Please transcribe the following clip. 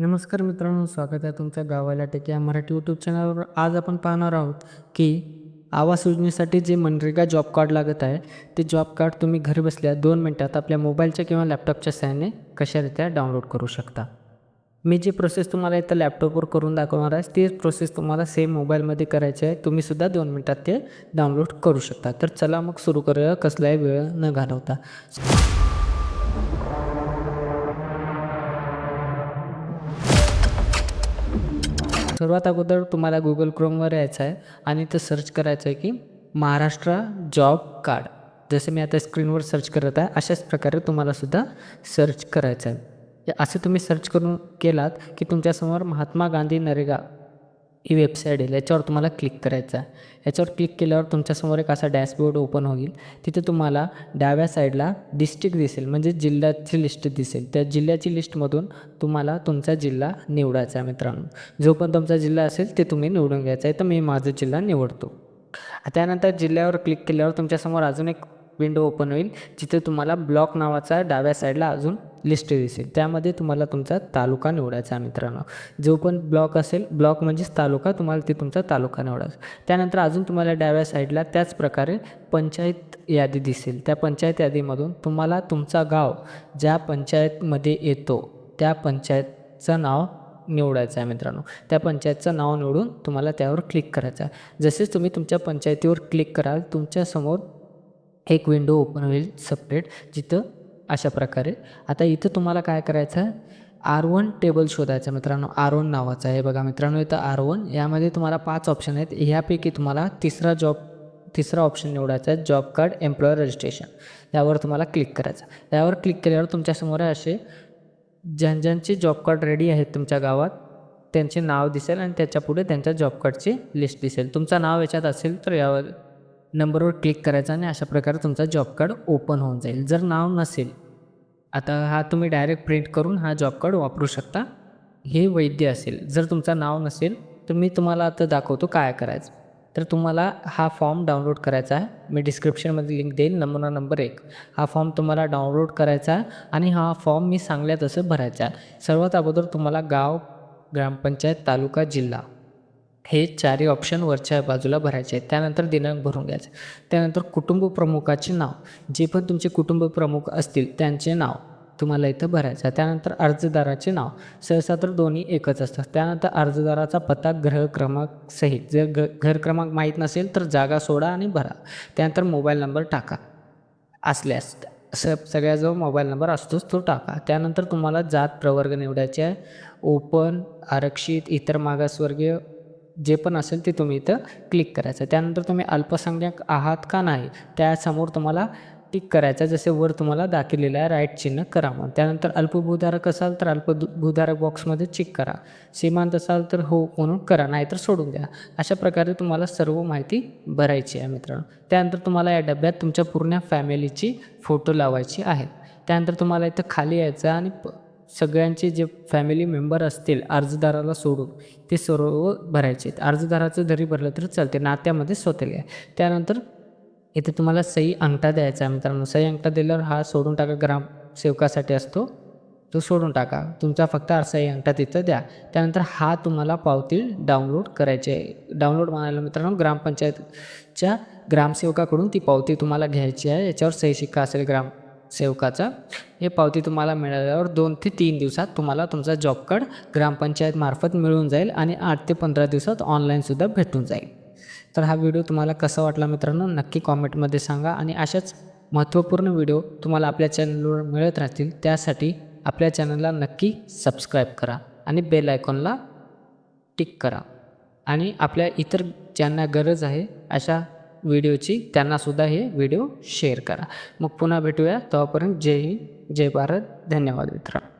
नमस्कार मित्रांनो स्वागत आहे तुमच्या गावाला टेक या मराठी यूट्यूब चॅनलवर आज आपण पाहणार आहोत की आवास योजनेसाठी जे मनरेगा जॉब कार्ड लागत आहे ते जॉब कार्ड तुम्ही घरी बसल्या दोन मिनटात आपल्या मोबाईलच्या किंवा लॅपटॉपच्या सहाय्याने कशारित्या डाउनलोड करू शकता. मी जी प्रोसेस तुम्हाला इथं लॅपटॉपवर करून दाखवणार आहे तीच प्रोसेस तुम्हाला सेम मोबाईलमध्ये करायची आहे. तुम्हीसुद्धा दोन मिनटात ते डाउनलोड करू शकता. तर चला मग सुरू करूया कसलाही वेळ न घालवता. सर्वात अगोदर तुम्हाला गुगल क्रोमवर यायचं आहे आणि इथं सर्च करायचं आहे की महाराष्ट्र जॉब कार्ड जसे मी आता स्क्रीनवर सर्च करत आहे अशाच प्रकारे तुम्हालासुद्धा सर्च करायचं आहे. असं असे तुम्ही सर्च करून केलात की तुमच्यासमोर महात्मा गांधी नरेगा ही वेबसाईट येईल याच्यावर तुम्हाला क्लिक करायचं आहे. याच्यावर क्लिक केल्यावर तुमच्यासमोर एक असा डॅशबोर्ड ओपन होईल. तिथे तुम्हाला डाव्या साईडला डिस्ट्रिक्ट दिसेल. म्हणजे जिल्ह्याची लिस्ट दिसेल. त्या जिल्ह्याची लिस्टमधून तुम्हाला तुमचा जिल्हा निवडायचा आहे मित्रांनो. जो पण तुमचा जिल्हा असेल ते तुम्ही निवडून घ्यायचा आहे. तर मी माझा जिल्हा निवडतो. त्यानंतर जिल्ह्यावर क्लिक केल्यावर तुमच्यासमोर अजून एक विंडो ओपन होईल जिथे तुम्हाला ब्लॉक नावाचा डाव्या साईडला अजून लिस्ट दिसेल. त्यामध्ये तुम्हाला तुमचा तालुका निवडायचा आहे मित्रांनो. जो पण ब्लॉक असेल ब्लॉक म्हणजेच तालुका तुम्हाला ते तुमचा तालुका निवडायचा त्यानंतर अजून तुम्हाला डाव्या साईडला त्याच प्रकारे पंचायत यादी दिसेल. त्या पंचायत यादीमधून तुम्हाला तुमचा गाव ज्या पंचायतमध्ये येतो त्या पंचायतचं नाव निवडायचं आहे मित्रांनो. त्या पंचायतचं नाव निवडून तुम्हाला त्यावर क्लिक करायचं आहे. जसेच तुम्ही तुमच्या पंचायतीवर क्लिक कराल तुमच्यासमोर एक विंडो ओपन होईल सपरेट जिथं अशा प्रकारे. आता इथं तुम्हाला काय करायचं आहे? आर वन टेबल शोधायचं मित्रांनो. आर वन नावाचं आहे. बघा मित्रांनो इथं आर वन यामध्ये तुम्हाला पाच ऑप्शन आहेत. ह्यापैकी तुम्हाला तिसरा जॉब तिसरा ऑप्शन निवडायचा आहे जॉब कार्ड एम्प्लॉयर रजिस्ट्रेशन त्यावर तुम्हाला क्लिक करायचं त्यावर क्लिक केल्यावर तुमच्यासमोर असे ज्यां ज्यांचे जॉब कार्ड रेडी आहेत तुमच्या गावात त्यांचे नाव दिसेल आणि त्याच्यापुढे त्यांच्या जॉब कार्डची लिस्ट दिसेल. तुमचं नाव याच्यात असेल तर यावर नंबरवर क्लिक करायचा आणि अशा प्रकारे तुमचा जॉब कार्ड ओपन होऊन जाईल. जर नाव नसेल आता हा तुम्ही डायरेक्ट प्रिंट करून हा जॉब कार्ड वापरू शकता. हे वैद्य असेल. जर तुमचं नाव नसेल तर मी तुम्हाला आता दाखवतो काय करायचं. तर तुम्हाला हा फॉर्म डाउनलोड करायचा आहे. मी डिस्क्रिप्शनमध्ये लिंक देईल नमुना नंबर एक. हा फॉर्म तुम्हाला डाउनलोड करायचा आहे आणि हा फॉर्म मी सांगल्या तसं भरायचा आहे. सर्वात अगोदर तुम्हाला गाव ग्रामपंचायत तालुका जिल्हा. हे चारही ऑप्शन वरच्या बाजूला भरायचे आहेत. त्यानंतर दिनांक भरून घ्यायचे. त्यानंतर कुटुंब प्रमुखाचे नाव. जे पण तुमचे कुटुंब प्रमुख असतील त्यांचे नाव तुम्हाला इथं भरायचं आहे. त्यानंतर अर्जदाराचे नाव. सहसा तर दोन्ही एकच असतात त्यानंतर अर्जदाराचा पत्ता ग्रह क्रमांक सहित. जर ग घर क्रमांक माहीत नसेल तर जागा सोडा आणि भरा. त्यानंतर मोबाईल नंबर टाका. असल्यास स सगळ्याजवळ मोबाईल नंबर असतोच तो टाका. त्यानंतर तुम्हाला जात प्रवर्ग निवडायचे आहे. ओपन आरक्षित इतर मागासवर्गीय जे पण असेल ते तुम्ही इथं क्लिक करायचं. त्यानंतर तुम्ही अल्पसंख्याक आहात का नाही त्यासमोर तुम्हाला टिक करायचं जसे वर तुम्हाला दाखवलेलं आहे राईट चिन्ह करा मग त्यानंतर अल्पभूधारक असाल तर अल्पभूधारक बॉक्समध्ये चिक करा. सीमांत असाल तर हो म्हणून करा नाहीतर सोडून द्या. अशा प्रकारे तुम्हाला सर्व माहिती भरायची आहे मित्रांनो. त्यानंतर तुम्हाला या डब्यात तुमच्या पूर्ण फॅमिलीची फोटो लावायची आहेत त्यानंतर तुम्हाला इथं खाली यायचं आणि प सगळ्यांचे जे फॅमिली मेंबर असतील अर्जदाराला सोडून ते सर्व भरायचे आहेत. अर्जदाराचं जरी भरलं तरी चालते नात्यामध्ये स्वतःला आहे. त्यानंतर इथे तुम्हाला सही अंगठा द्यायचा आहे मित्रांनो. सही अंगठा दिल्यावर हा सोडून टाका. ग्रामसेवकासाठी असतो. तो सोडून टाका. तुमचा फक्त सही अंगठा तिथं द्या. त्यानंतर हा तुम्हाला पावती डाउनलोड करायची आहे. डाउनलोड म्हणायला मित्रांनो ग्रामपंचायतच्या ग्रामसेवकाकडून ती पावती तुम्हाला घ्यायची आहे. याच्यावर सही शिक्का असेल ग्राम सेवकाचा हे पावती तुम्हाला मिळाल्यावर दोन ते तीन दिवसात तुम्हाला तुमचा जॉब कार्ड ग्रामपंचायतमार्फत मिळून जाईल आणि आठ ते पंधरा दिवसात ऑनलाईनसुद्धा भेटून जाईल. तर हा व्हिडिओ तुम्हाला कसा वाटला मित्रांनो नक्की कॉमेंटमध्ये सांगा आणि अशाच महत्त्वपूर्ण व्हिडिओ तुम्हाला आपल्या चॅनलवर मिळत राहतील त्यासाठी आपल्या चॅनलला नक्की सबस्क्राईब करा आणि बेल आयकॉनला टिक करा. आणि आपल्या इतर ज्यांना गरज आहे अशा व्हिडिओची त्यांनासुद्धा हे व्हिडिओ शेअर करा. मग पुन्हा भेटूया. तेव्हापर्यंत जय हिंद जय भारत. धन्यवाद मित्रांनो.